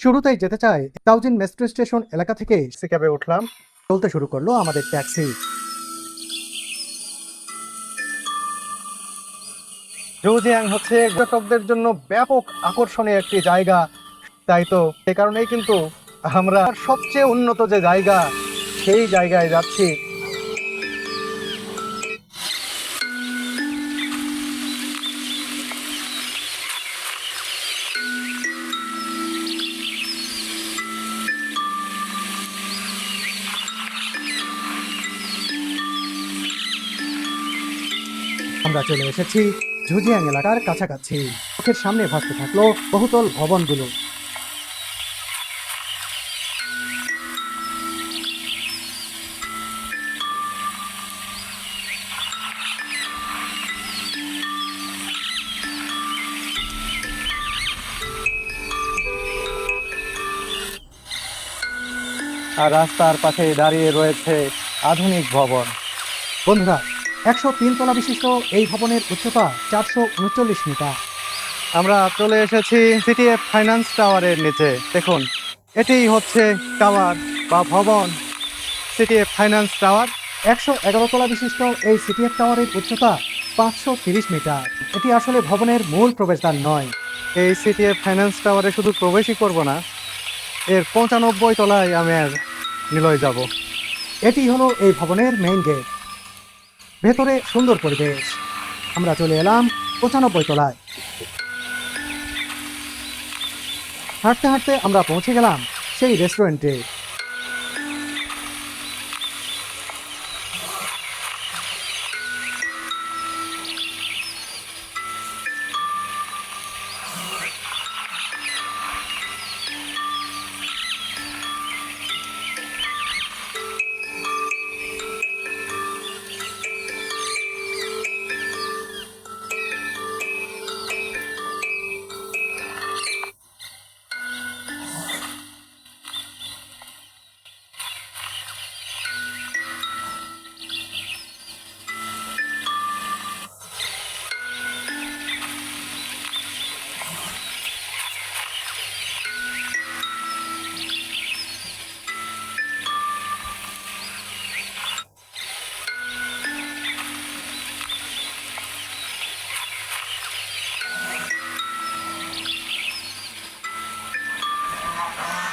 শুরুতেই যেতে চাই তাউজিন মেট্রো স্টেশন এলাকা থেকে। ক্যাবে উঠলাম, চলতে শুরু করল আমাদের ট্যাক্সি। জৌজিয়াং হচ্ছে পর্যটকদের জন্য ব্যাপক আকর্ষণীয় একটি জায়গা। তাই তো সে কারণেই কিন্তু আমরা সবচেয়ে উন্নত যে জায়গা, সেই জায়গায় যাচ্ছি। আমরা চলে এসেছি ঝুজিয়াং এলাকার কাছাকাছি। চোখের সামনে ভাসতে থাকল বহুতল ভবনগুলো। আর রাস্তার পাশে দাঁড়িয়ে রয়েছে আধুনিক ভবন। বন্ধুরা একশো তিন তলা বিশিষ্ট এই ভবনের উচ্চতা চারশো উনচল্লিশ মিটার। আমরা চলে এসেছি সিটিএফ ফাইন্যান্স টাওয়ারের নিচে। দেখুন এটিই হচ্ছে টাওয়ার বা ভবন সিটিএফ ফাইন্যান্স টাওয়ার। একশো এগারো তলা বিশিষ্ট এই সিটিএফ টাওয়ারের উচ্চতা পাঁচশো তিরিশ মিটার। এটি আসলে ভবনের মূল প্রবেশদ্বার নয়। এই সিটিএফ ফাইন্যান্স টাওয়ারে শুধু প্রবেশই করব না এর পঁচানব্বই তলায় আমি আর নিলয় যাব। এটি হলো এই ভবনের মেইন গেট। ভেতরে সুন্দর পরিবেশ। আমরা চলে এলাম পঁচানব্বই তলায়। হাঁটতে হাঁটতে আমরা পৌঁছে গেলাম সেই রেস্টুরেন্টে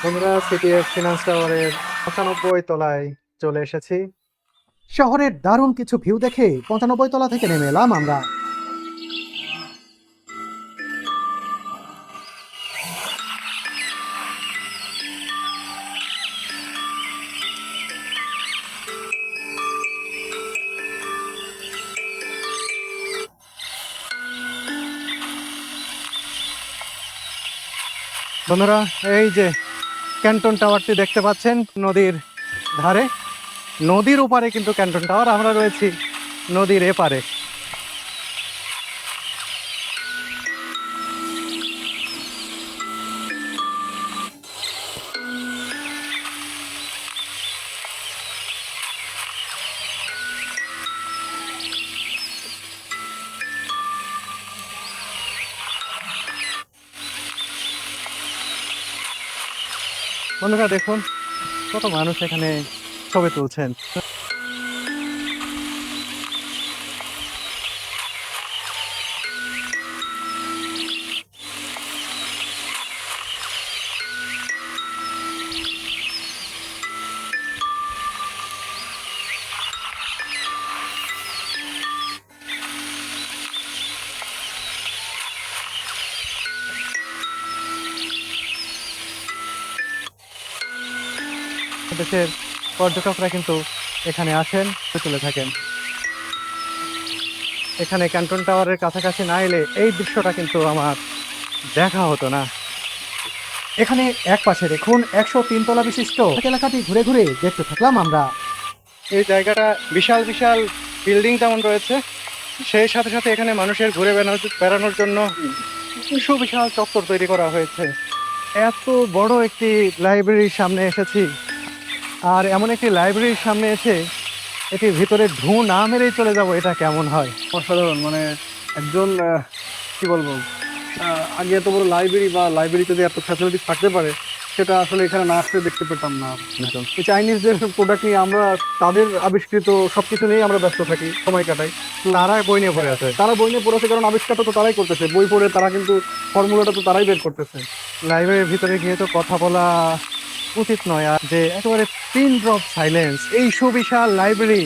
বন্ধুরা সিটিএফ ফিনান্স টাওয়ারের পঁচানব্বই তলায় চলে এসেছি। শহরের দারুণ কিছু ভিউ দেখে পঁচানব্বই তলা থেকে নেমে এলাম আমরা। বন্ধুরা এই যে ক্যান্টন টাওয়ারটি দেখতে পাচ্ছেন নদীর ধারে। নদীর ওপারে কিন্তু ক্যান্টন টাওয়ার। আমরা রয়েছি নদীর এপারে। বন্ধুরা দেখুন কত মানুষ এখানে ছবি তুলছেন। দেশের পর্যটকরা কিন্তু এখানে আসেন চলে থাকেন। এখানে ক্যান্টন টাওয়ারের কাছাকাছি না এলে এই দৃশ্যটা কিন্তু আমার দেখা হতো না। এখানে এক পাশে দেখুন একশো তিনতলা বিশিষ্ট এলাকাটি ঘুরে ঘুরে দেখতে থাকলাম আমরা। এই জায়গাটা বিশাল বিশাল বিল্ডিং তেমন রয়েছে, সেই সাথে সাথে এখানে মানুষের ঘুরে বেড়ানোর বেড়ানোর জন্য সুবিশাল চত্বর তৈরি করা হয়েছে। এত বড় একটি লাইব্রেরির সামনে এসেছি। আর এমন একটি লাইব্রেরির সামনে এসে এটির ভিতরে ঢু না মেরেই চলে যাব এটা কেমন হয়? অসাধারণ মানে একজন কি বলব আগে এত বড় লাইব্রেরি বা লাইব্রেরি যদি এত ফ্যাসিলিটি থাকতে পারে সেটা আসলে এখানে না আসলে দেখতে পেতাম না। এই চাইনিজদের প্রোডাক্ট নিয়ে আমরা তাদের আবিষ্কৃত সব কিছু নিয়েই আমরা ব্যস্ত থাকি সময় কাটাই। তারা বই নিয়ে পড়ে আছে। তারা বই নিয়ে পড়ে আছে কারণ আবিষ্কারটা তো তারাই করতেছে। বই পড়ে তারা কিন্তু ফর্মুলাটা তো তারাই বের করতেছে। লাইব্রেরির ভিতরে গিয়ে তো কথা বলা উচিত নয়, আর যে একেবারে পিন ড্রপ সাইলেন্স, এই সুবিশাল লাইব্রেরি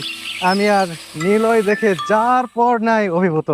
আমি আর নিলয় দেখে যার পর নাই অভিভূত।